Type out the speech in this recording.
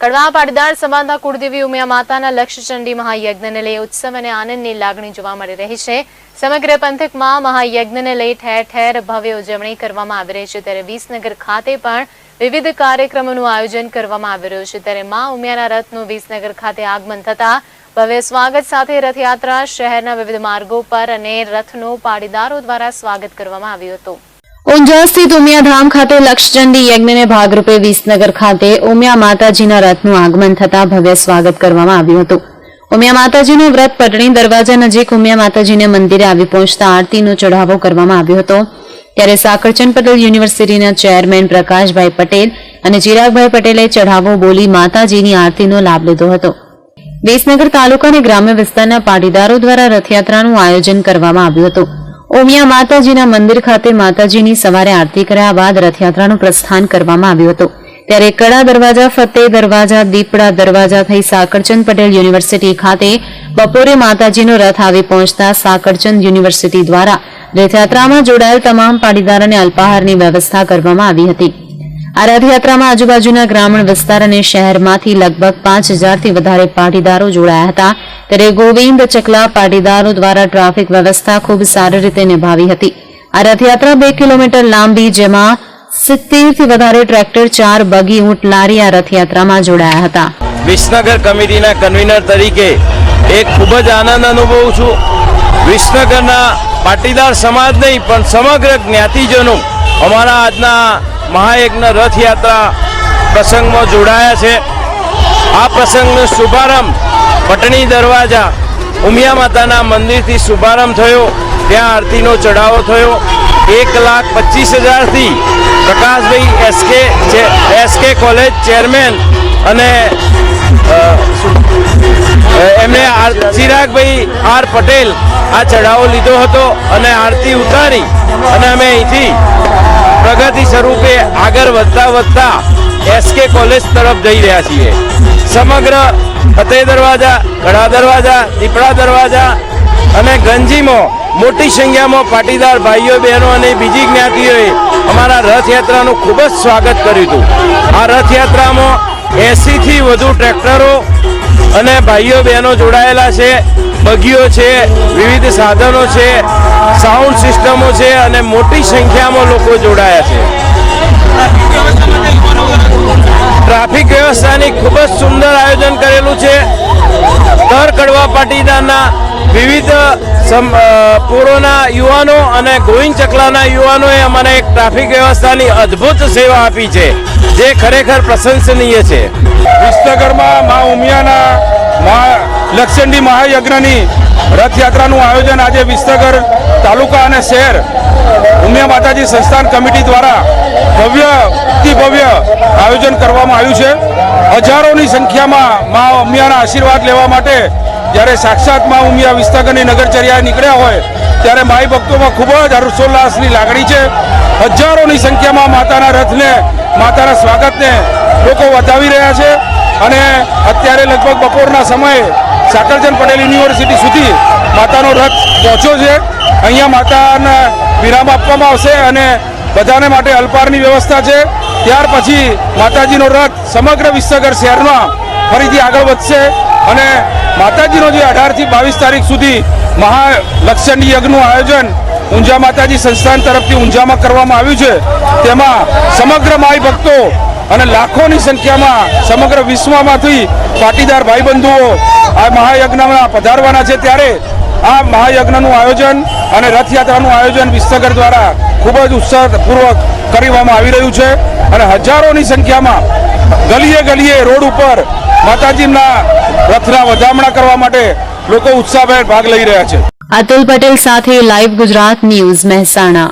કડવા પાટીદાર સમાજના કુળદેવી ઉમિયા માતાના લક્ષચંડી મહાયજ્ઞને લઈ ઉત્સવ અને આનંદની લાગણી જોવા મળી રહી છે. સમગ્ર પંથકમાં મહાયજ્ઞને લઈ ઠેર ઠેર ભવ્ય ઉજવણી કરવામાં આવી રહી છે. ત્યારે વિસનગર ખાતે પણ વિવિધ કાર્યક્રમોનું આયોજન કરવામાં આવી રહ્યું છે. ત્યારે મા ઉમિયાના રથનું વિસનગર ખાતે આગમન થતા ભવ્ય સ્વાગત સાથે રથયાત્રા શહેરના વિવિધ માર્ગો પર અને રથનું પાટીદારો દ્વારા સ્વાગત કરવામાં આવ્યું હતું. ઊંઝા સ્થિત ઉમિયાધામ ખાતે લક્ષચંડી યજ્ઞને ભાગરૂપે વિસનગર ખાતે ઉમિયા માતાજીના રથનું આગમન થતા ભવ્ય સ્વાગત કરવામાં આવ્યું હતું. ઉમિયા માતાજીનું વ્રત પટણી દરવાજા નજીક ઉમિયા માતાજીને મંદિરે આવી પહોંચતા આરતીનો ચઢાવો કરવામાં આવ્યો હતો. ત્યારે સાકરચંદ પટેલ યુનિવર્સિટીના ચેરમેન પ્રકાશભાઈ પટેલ અને ચિરાગભાઈ પટેલે ચઢાવો બોલી માતાજીની આરતીનો લાભ લીધો હતો. વિસનગર તાલુકા અને ગ્રામ્ય વિસ્તારના પાટીદારો દ્વારા રથયાત્રાનું આયોજન કરવામાં આવ્યું હતું. ઓમિયા માતાજીના મંદિર ખાતે માતાજીની સવારે આરતી કર્યા બાદ રથયાત્રાનું પ્રસ્થાન કરવામાં આવ્યું હતું. ત્યારે કડા દરવાજા, ફતેહ દરવાજા, દીપડા દરવાજા થઈ સાકરચંદ પટેલ યુનિવર્સિટી ખાતે બપોરે માતાજીનો રથ આવી પહોંચતા સાકરચંદ યુનિવર્સિટી દ્વારા રથયાત્રામાં જોડાયેલ તમામ પાટીદારોને અલ્પાહારની વ્યવસ્થા કરવામાં આવી હતી. આ રથયાત્રામાં આજુબાજુના ગ્રામીણ વિસ્તાર અને શહેરમાંથી લગભગ પાંચ હજારથી વધારે પાટીદારો જોડાયા હતા. ત્યારે ગોવિંદ ચકલા પાટીદારો દ્વારા ટ્રાફિક વ્યવસ્થા ખૂબ સારી રીતે નિભાવી હતી. આ રથયાત્રા બે કિલોમીટર લાંબી, જેમાં સિત્તેરથી વધારે ટ્રેક્ટર, ચાર બગી ઊંટ લારી આ રથયાત્રામાં જોડાયા હતા. વિસનગર કમિટીના કન્વીનર તરીકે એક ખૂબ જ આનંદ અનુભવું છું. વિસનગરના પાટીદાર સમાજ નહીં, પણ સમગ્ર જ્ઞાતિજનો અમારા આજના મહાયજ્ઞ રથયાત્રા પ્રસંગમાં જોડાયા છે. આ પ્રસંગનો શુભારંભ પટણી દરવાજા ઉમિયા માતાના મંદિરથી શુભારંભ થયો. ત્યાં આરતીનો ચઢાવો થયો. એક લાખ પચીસ હજારથી પ્રકાશભાઈ એસકે એસકે કોલેજ ચેરમેન અને એમણે ચિરાગભાઈ આર પટેલ આ ચઢાવો લીધો હતો અને આરતી ઉતારી અને અમે અહીંથી પ્રગતિ સ્વરૂપે આગળ વધતા વધતા એસકે કોલેજ તરફ જઈ રહ્યા છીએ. સમગ્ર ફતેહ દરવાજા ઘડા દરવાજા, દીપડા દરવાજા અને ગંજીમાં, મોટી સંખ્યામાં પાટીદાર ભાઈઓ, બહેનો અને બીજી જ્ઞાતિઓએ અમારા રથયાત્રાનું ખૂબ જ સ્વાગત કર્યું હતું. આ રથયાત્રામાં એંસીથી વધુ ટ્રેક્ટરો અને ભાઈઓ બહેનો જોડાયેલા છે, બગીઓ છે, વિવિધ સાધનો છે સાઉન્ડ સિસ્ટમો છે અને મોટી સંખ્યામાં લોકો જોડાયા છે. ટ્રાફિક વ્યવસ્થાની ખૂબ જ સુંદર આયોજન કરેલું છે. દર કડવા પાટીદારના વિવિધ પૂર્વના યુવાનો અને ગોવિંદ ચકલાના યુવાનોએ અમને એક ટ્રાફિક વ્યવસ્થાની અદ્ભુત સેવા આપી છે, જે ખરેખર પ્રશંસનીય છે. વિસનગરમાં મા ઉમિયાના મા લક્ષંડી મહાયજ્ઞની રથયાત્રાનું આયોજન આજે વિસનગર તાલુકા અને શહેર ઉમિયા માતાજી સંસ્થાન કમિટી દ્વારા ભવ્યથી ભવ્ય આયોજન કરવામાં આવ્યું છે. હજારોની સંખ્યામાં મા ઉમિયાના આશીર્વાદ લેવા માટે જ્યારે સાક્ષાત મા ઉમિયા વિસ્તાગરની નગરચર્યા નીકળ્યા હોય, ત્યારે માઈ ભક્તોમાં ખૂબ જ હર્ષોલ્લાસની લાગણી છે. હજારોની સંખ્યામાં માતાના રથને, માતાના સ્વાગતને લોકો વધાવી રહ્યા છે. અને અત્યારે લગભગ બપોરના સમયે સાકરચંદ પટેલ યુનિવર્સિટી સુધી માતાનો રથ પહોંચ્યો છે. અહીંયા માતાને વિરામ આપવામાં આવશે અને બધાને માટે અલ્પારની વ્યવસ્થા છે. ત્યાર પછી માતાજીનો રથ સમગ્ર વિસનગર શહેરમાં ફરીથી આગળ વધશે. અને માતાજીનો જે અઢારથી બાવીસ તારીખ સુધી મહાલક્ષચંડી યજ્ઞનું આયોજન ઊંઝા માતાજી સંસ્થાન તરફથી ઊંઝામાં કરવામાં આવ્યું છે. તેમાં સમગ્ર માય ભક્તો અને લાખોની સંખ્યામાં સમગ્ર વિશ્વમાંથી પાટીદાર ભાઈબંધુઓ આ મહાયજ્ઞમાં પધારવાના છે. ત્યારે આ મહાયજ્ઞનું આયોજન અને રથયાત્રાનું આયોજન વિસનગર દ્વારા ખૂબ જ ઉત્સાહપૂર્વક કરવામાં આવી રહ્યું છે. અને હજારોની સંખ્યામાં ગલીએ ગલીએ રોડ ઉપર માતાજીના રથના વધામણા કરવા માટે લોકો ઉત્સાહભેર ભાગ લઈ રહ્યા છે. અતુલ પટેલ સાથે લાઈવ ગુજરાત ન્યૂઝ મહેસાણા.